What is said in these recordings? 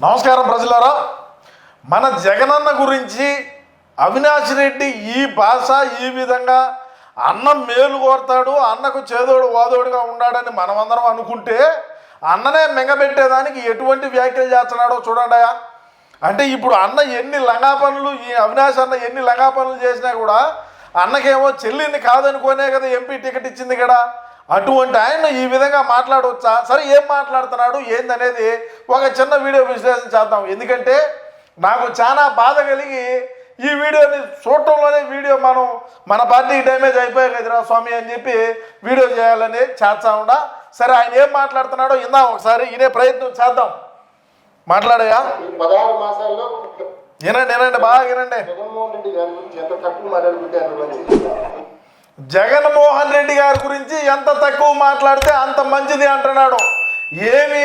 నమస్కారం ప్రజలారా. మన జగనన్న గురించి అవినాష్ రెడ్డి ఈ భాష ఈ విధంగా అన్నం మేలు కోరతాడు అన్నకు చేదోడు వాదోడుగా ఉన్నాడని మనమందరం అనుకుంటే అన్ననే మింగబెట్టేదానికి ఎటువంటి వ్యాఖ్యలు చేస్తున్నాడో చూడండి అంటే ఇప్పుడు అన్న ఎన్ని లంగా పనులు ఈ అవినాష్ అన్న ఎన్ని లంగా పనులు చేసినా కూడా అన్నకేమో చెల్లింది కాదనుకోనే కదా ఎంపీ టికెట్ ఇచ్చింది కదా. అటువంటి ఆయన ఈ విధంగా మాట్లాడవచ్చా? సరే ఏం మాట్లాడుతున్నాడు? ఏందనేది ఒక చిన్న వీడియో విశ్లేషణ చేద్దాం. ఎందుకంటే నాకు చాలా బాధ కలిగి ఈ వీడియోని చూడటంలోనే వీడియో మనం మన పార్టీకి డ్యామేజ్ అయిపోయాయి కదరా స్వామి అని చెప్పి వీడియో చేయాలని చేస్తా ఉండా. సరే ఆయన ఏం మాట్లాడుతున్నాడో ఇందాం ఒకసారి ఇదే ప్రయత్నం చేద్దాం. మాట్లాడయా? పదహారు మాసాల్లో వినండి వినండి బాగా వినండి. జగన్మోహన్ రెడ్డి గారి గురించి ఎంత తక్కువ మాట్లాడుకుంటే జగన్మోహన్ రెడ్డి గారి గురించి ఎంత తక్కువ మాట్లాడితే అంత మంచిది అంటున్నాడు. ఏమి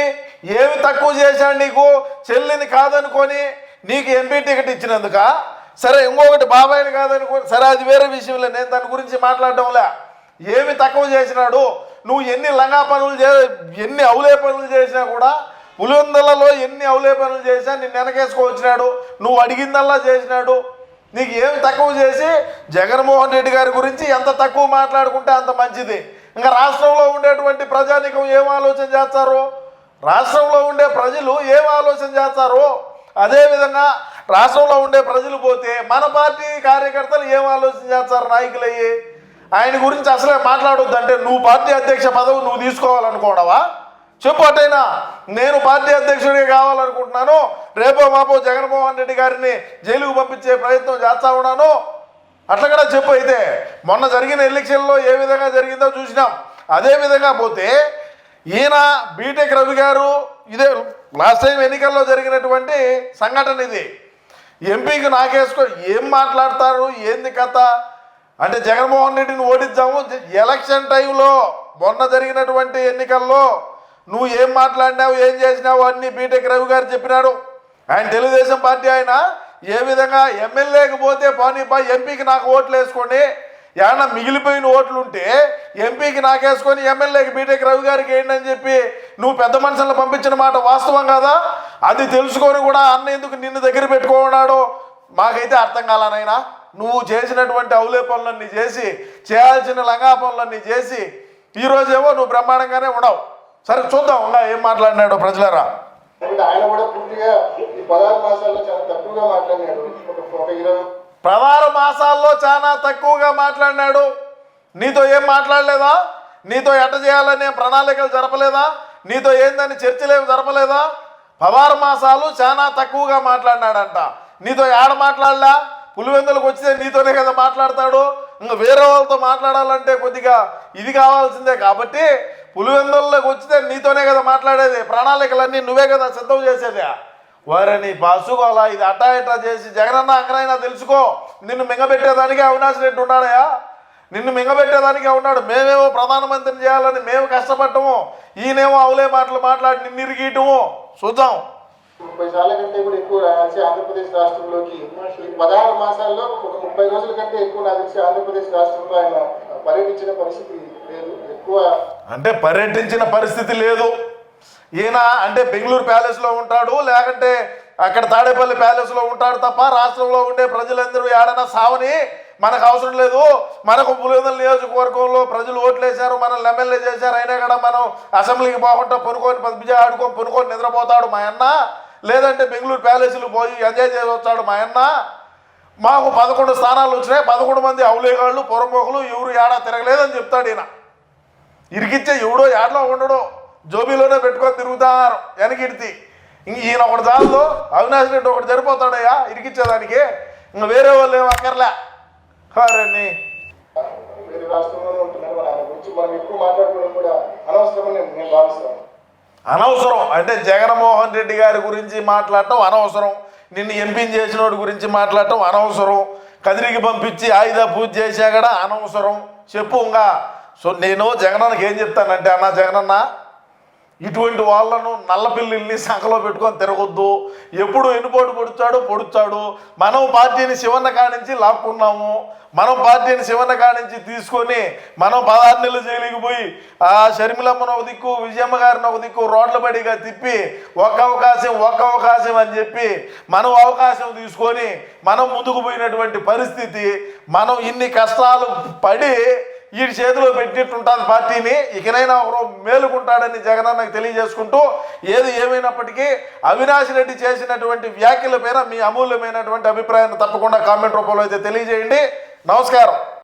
ఏమి తక్కువ చేశాడు నీకు? చెల్లిని కాదనుకొని నీకు ఎంపీ టికెట్ ఇచ్చినందుక? సరే ఇంకొకటి బాబాయిని కాదనుకొని సరే అది వేరే విషయంలో నేను దాని గురించి మాట్లాడడంలే. ఏమి తక్కువ చేసినాడు? నువ్వు ఎన్ని లంగా పనులు చే ఎన్ని అవులే పనులు చేసినా కూడా పులివెందులలో ఎన్ని అవులే పనులు చేసినా నిన్ను వెనకేసుకొచ్చినాడు నువ్వు అడిగిందల్లా చేసినాడు. నీకు ఏమి తక్కువ చేసి జగన్మోహన్ రెడ్డి గారి గురించి ఎంత తక్కువ మాట్లాడుకుంటే అంత మంచిది. ఇంకా రాష్ట్రంలో ఉండేటువంటి ప్రజానికం ఏం ఆలోచన చేస్తారు? రాష్ట్రంలో ఉండే ప్రజలు ఏం ఆలోచన చేస్తారు? అదేవిధంగా రాష్ట్రంలో ఉండే ప్రజలు పోతే మన పార్టీ కార్యకర్తలు ఏం ఆలోచన చేస్తారు నాయకులయ్యి? ఆయన గురించి అసలే మాట్లాడొద్దంటే నువ్వు పార్టీ అధ్యక్ష పదవి నువ్వు తీసుకోవాలనుకోవడవా చెప్పటైనా నేను పార్టీ అధ్యక్షుడిగా కావాలనుకుంటున్నాను. రేపో మాపో జగన్మోహన్ రెడ్డి గారిని జైలుకు పంపించే ప్రయత్నం చేస్తా ఉన్నాను. అట్లా కూడా చెప్పు అయితే. మొన్న జరిగిన ఎలక్షన్లో ఏ విధంగా జరిగిందో చూసినాం. అదే విధంగా పోతే ఈయన బీటెక్ రవి గారు ఇదే లాస్ట్ టైం ఎన్నికల్లో జరిగినటువంటి సంఘటన ఇది. ఎంపీకి నాకేసుకో ఏం మాట్లాడతారు ఏంది కథ? అంటే జగన్మోహన్ రెడ్డిని ఓడిద్దాము. ఎలక్షన్ టైంలో మొన్న జరిగినటువంటి ఎన్నికల్లో నువ్వు ఏం మాట్లాడినావు ఏం చేసినావు అన్ని బీటెక్ రవి గారు చెప్పినాడు. ఆయన తెలుగుదేశం పార్టీ ఆయన ఏ విధంగా ఎమ్మెల్యేకి పోతే పోనీ ఎంపీకి నాకు ఓట్లు వేసుకోండి ఏమన్నా మిగిలిపోయిన ఓట్లు ఉంటే ఎంపీకి నాకేసుకొని ఎమ్మెల్యేకి బీటెక్ రవి గారికి వేయండి అని చెప్పి నువ్వు పెద్ద మనుషులను పంపించిన మాట వాస్తవం కదా? అది తెలుసుకొని కూడా అన్న ఎందుకు నిన్ను దగ్గర పెట్టుకోన్నాడు మాకైతే అర్థం కాలనైనా నువ్వు చేసినటువంటి అవులే పనులన్నీ చేసి చేయాల్సిన లంగా పనులన్నీ చేసి ఈరోజేమో నువ్వు బ్రహ్మాండంగానే ఉండవు సరే చూద్దాం ఇంకా ఏం మాట్లాడినాడో ప్రజలరా? అంటే ఆయన కూడా పూర్తిగా ఈ పదహారు మాసాల్లో చాలా తక్కువగా మాట్లాడినాడు. ఒక ఒక ఇరవై పదహారు మాసాల్లో చాలా తక్కువగా మాట్లాడినాడు. నీతో ఏం మాట్లాడలేదా? నీతో ఎట్ట చేయాలని ప్రణాళికలు జరపలేదా? నీతో ఏందని చర్చలు ఏమి జరపలేదా? పదహారు మాసాలు చాలా తక్కువగా మాట్లాడినాడంట. నీతో ఏడ మాట్లాడలా? పులివెందులకు వచ్చితే నీతోనే కదా మాట్లాడతాడు. ఇంకా వేరే వాళ్ళతో మాట్లాడాలంటే కొద్దిగా ఇది కావాల్సిందే కాబట్టి పులివెందుల్లోకి వచ్చితే నీతోనే కదా మాట్లాడేది. ప్రణాళికలన్నీ నువ్వే కదా సిద్ధం చేసేది. వారిని బాసుకోవాలా ఇది అట్టా ఇట్టా చేసి జగనన్న అంకనైనా తెలుసుకో. నిన్ను మింగబెట్టేదానికే అవినాష్ రెడ్డి ఉన్నాడయా నిన్ను మింగబెట్టేదానికే ఉన్నాడు. మేమేమో ప్రధానమంత్రిని చేయాలని మేము కష్టపడటము ఈయనేమో అవులే మాటలు మాట్లాడి నిన్ను ఇరిగియటము చూద్దాం. ముప్పై సార్ల కంటే కూడా ఎక్కువ రాసి ఆంధ్రప్రదేశ్ రాష్ట్రంలోకి ఈ పదహారు మాసాల్లో ఒక ముప్పై రోజుల కంటే ఎక్కువ నాకు ఆంధ్రప్రదేశ్ రాష్ట్రంలో ఆయన పర్యటించిన పరిస్థితి ఎక్కువ. అంటే పర్యటించిన పరిస్థితి లేదు. ఈయన అంటే బెంగళూరు ప్యాలెస్లో ఉంటాడు లేకంటే అక్కడ తాడేపల్లి ప్యాలెస్లో ఉంటాడు తప్ప రాష్ట్రంలో ఉండే ప్రజలందరూ ఏడైనా సావని మనకు అవసరం లేదు. మనకు పులివెందుల నియోజకవర్గంలో ప్రజలు ఓట్లు వేశారు మనల్ని ఎమ్మెల్యే చేశారు. అయినా కూడా మనం అసెంబ్లీకి పోకుండా పనుకొని పద్మిజ ఆడుకొని పనుకొని నిద్రపోతాడు మా అన్న. లేదంటే బెంగళూరు ప్యాలెస్లు పోయి ఎంజాయ్ చేసి వచ్చాడు మా అన్న. మాకు పదకొండు స్థానాలు వచ్చినాయి. పదకొండు మంది అవులేగాళ్ళు పొరమోకులు ఎవరు ఏడా తిరగలేదని చెప్తాడు ఈయన. ఇరికిచ్చే ఎవడో యాడ్లో ఉండడు జోబీలోనే పెట్టుకొని తిరుగుతారు వెనకిడితి ఇంక ఈయన ఒకటి చాలు అవినాష్ రెడ్డి ఒకటి సరిపోతాడయ్యా ఇరికిచ్చేదానికి. ఇంక వేరే వాళ్ళు ఏం అక్కర్లే. హారని అనవసరం. అంటే జగన్మోహన్ రెడ్డి గారి గురించి మాట్లాడటం అనవసరం. నిన్ను ఎంపీని చేసినోడి గురించి మాట్లాడటం అనవసరం. కదిరికి పంపించి ఆయుధ పూజ చేసా కూడా అనవసరం. చెప్పు ఇంకా. సో నేను జగనన్నకి ఏం చెప్తానంటే అన్న జగనన్న ఇటువంటి వాళ్ళను నల్ల పిల్లిల్ని సంఖలో పెట్టుకొని తిరగొద్దు. ఎప్పుడు ఎన్నుపోటు పొడుచాడు పొడుచాడు. మనం పార్టీని శివన్న కానించి లాక్కున్నాము. మనం పార్టీని శివన్న కానించి తీసుకొని మనం పదహారు నెలలు జైలుకి పోయి ఆ షర్మిలమ్మను ఒక దిక్కు విజయమ్మ గారిని ఒక దిక్కు రోడ్ల బడిగా తిప్పి ఒక్క అవకాశం ఒక్క అవకాశం అని చెప్పి మనం అవకాశం తీసుకొని మనం ముందుకు పోయినటువంటి పరిస్థితి మనం ఇన్ని కష్టాలు పడి ఈ చేతిలో పెట్టిట్టుంటుంది పార్టీని ఇకనైనా ఒకరు మేలుకుంటాడని జగనన్నకు తెలియజేసుకుంటూ ఏది ఏమైనప్పటికీ అవినాష్ రెడ్డి చేసినటువంటి వ్యాఖ్యల పైన మీ అమూల్యమైనటువంటి అభిప్రాయాన్ని తప్పకుండా కామెంట్ రూపంలో అయితే తెలియజేయండి. నమస్కారం.